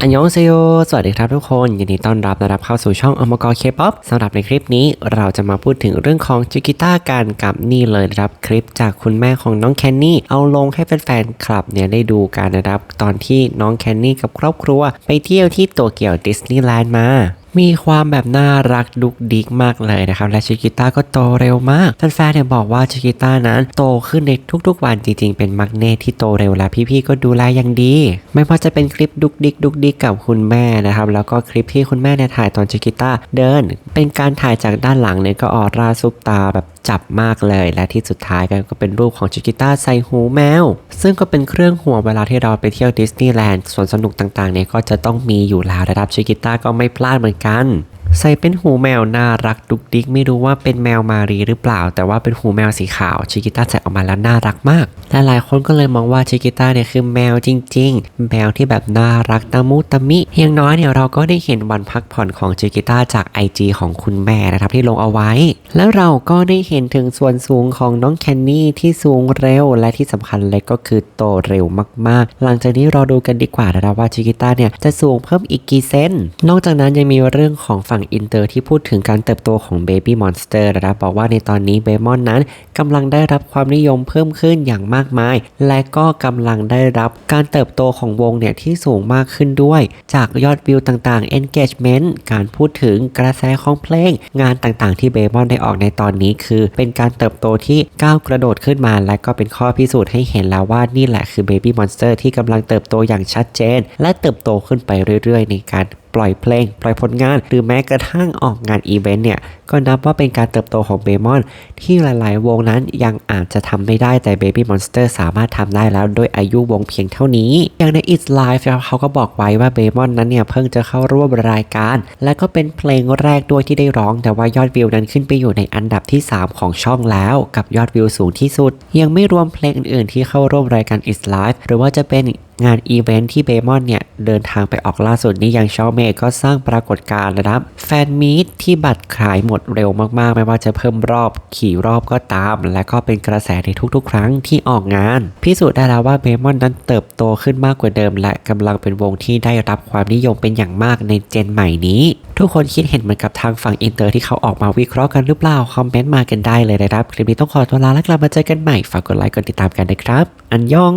อันยองเซโยสวัสดีครับทุกคน ยินดีต้อนรับนะครับเข้าสู่ช่องอมกรเคป๊อปสำหรับในคลิปนี้เราจะมาพูดถึงเรื่องของจิกิต้ากันกับนี่เลยนะครับคลิปจากคุณแม่ของน้องแคนนี่เอาลงให้แฟนๆคลับเนี่ยได้ดูกันนะครับ ตอนที่น้องแคนนี่กับครอบครัว ไปเที่ยวที่โตเกียวดิสนีย์แลนด์มา มีความแบบน่ารักดุกดิกมากเลยนะครับและชิกิต้าก็โตเร็วมากแฟนๆเนี่ยบอกว่าชิกิต้านั้นโตขึ้นในทุกๆวันจริงๆ เป็นมักเน่ที่โตเร็วและพี่ๆก็ดูแลอย่างดี ไม่ว่าจะเป็นคลิปดุกดิกดุกดิกกับคุณแม่นะครับแล้วก็คลิปที่คุณแม่เนี่ยถ่ายตอนชิกิต้าเดิน เป็นการถ่ายจากด้านหลังเนี่ยก็ออร่าซุปตาแบบจับมากเลย และที่สุดท้ายก็เป็นรูปของชิกิต้าใส่หูแมว ซึ่งก็เป็นเครื่องหัวเวลาที่เราไปเที่ยวดิสนีย์แลนด์สวนสนุกต่างๆเนี่ยก็จะต้องมีอยู่แล้วนะครับชิกิต้าก็ไม่พลาดเหมือนกัน ใส่เป็นหูแมวน่ารักดุกดิกไม่รู้ว่าเป็นแมวมารีหรือเปล่า แต่ว่าเป็นหูแมวสีขาวชิกิต้าใส่ออกมาแล้วน่ารักมากและหลายคนก็เลยมองว่าชิกิต้าเนี่ยคือแมวจริง ๆ แมวที่แบบน่ารักตะมุตะมิอย่างน้อยเนี่ยเราก็ได้เห็นวันพักผ่อนของชิกิต้าจาก IG ของคุณแม่นะครับที่ลงเอาไว้ แล้วเราก็ได้เห็นถึงส่วนสูงของน้องแคนนี่ที่สูงเร็ว และที่สำคัญเลยก็คือโตเร็วมากๆ หลังจากนี้เราดูกันดีกว่านะครับว่าชิกิต้าเนี่ยจะสูงเพิ่มอีกกี่เซนนอกจากนั้นยังมีเรื่องของฝั่งอินเตอร์ที่พูดถึงการเติบโตของเบบี้มอนสเตอร์นะครับ บอกว่าในตอนนี้เบมอนนั้นกำลังได้รับความนิยมเพิ่มขึ้นอย่างมากมาย และก็กำลังได้รับการเติบโตของวงเนี่ยที่สูงมากขึ้นด้วย จากยอดวิวต่างๆ engagement การพูดถึงกระแสของเพลง งานต่างๆ ที่เบมอนได้ออกในตอนนี้คือ เป็นการเติบโตที่ก้าวกระโดดขึ้นมา และก็เป็นข้อพิสูจน์ให้เห็นแล้วว่านี่แหละคือ Baby Monster ที่กำลังเติบโตอย่างชัดเจน และเติบโตขึ้นไปเรื่อยๆ ในการ ปล่อยเพลง ปล่อยผลงาน หรือแม้กระทั่งออกงานอีเวนต์เนี่ย ก็นับว่าเป็นการเติบโตของเบมอน ที่หลาย ๆ วงนั้นยังอาจจะทำไม่ได้แต่ Baby Monster สามารถทำได้แล้วโดยอายุวงเพียงเท่านี้ อย่างใน It's Live เขาก็บอกไว้ว่าเบมอนนั้นเนี่ยเพิ่งจะเข้าร่วมรายการ และก็เป็นเพลงแรกด้วยที่ได้ร้อง แต่ว่ายอดวิวนั้นขึ้นไปอยู่ในอันดับที่ 3 ของช่องแล้ว กับยอดวิวสูงที่สุด ยังไม่รวมเพลงอื่น ๆ ที่เข้าร่วมรายการ It's Live หรือว่าจะเป็น งานอีเวนท์ที่เบมอนเนี่ย เดินทางไปออกล่าสุดนี้อย่างชอเมก็สร้างปรากฏการณ์นะครับ แฟนมีตที่บัตรขายหมดเร็วมากๆ ไม่ว่าจะเพิ่มรอบขี่รอบก็ตาม และก็เป็นกระแสในทุกๆ ครั้งที่ออกงาน พิสูจน์ได้แล้วว่าเบมอนนั้นเติบโตขึ้นมากกว่าเดิม และกำลังเป็นวงที่ได้รับความนิยมเป็นอย่างมากในเจนใหม่นี้ ทุกคนคิดเห็นเหมือนกับทางฝั่งอินเตอร์ที่เขาออกมาวิเคราะห์กันหรือเปล่าคอมเมนต์มากันได้เลยนะครับคลิปนี้ต้องขอตัวลาและกลับมาเจอกันใหม่ฝากกดไลค์กดติดตามกันนะครับ อันยอง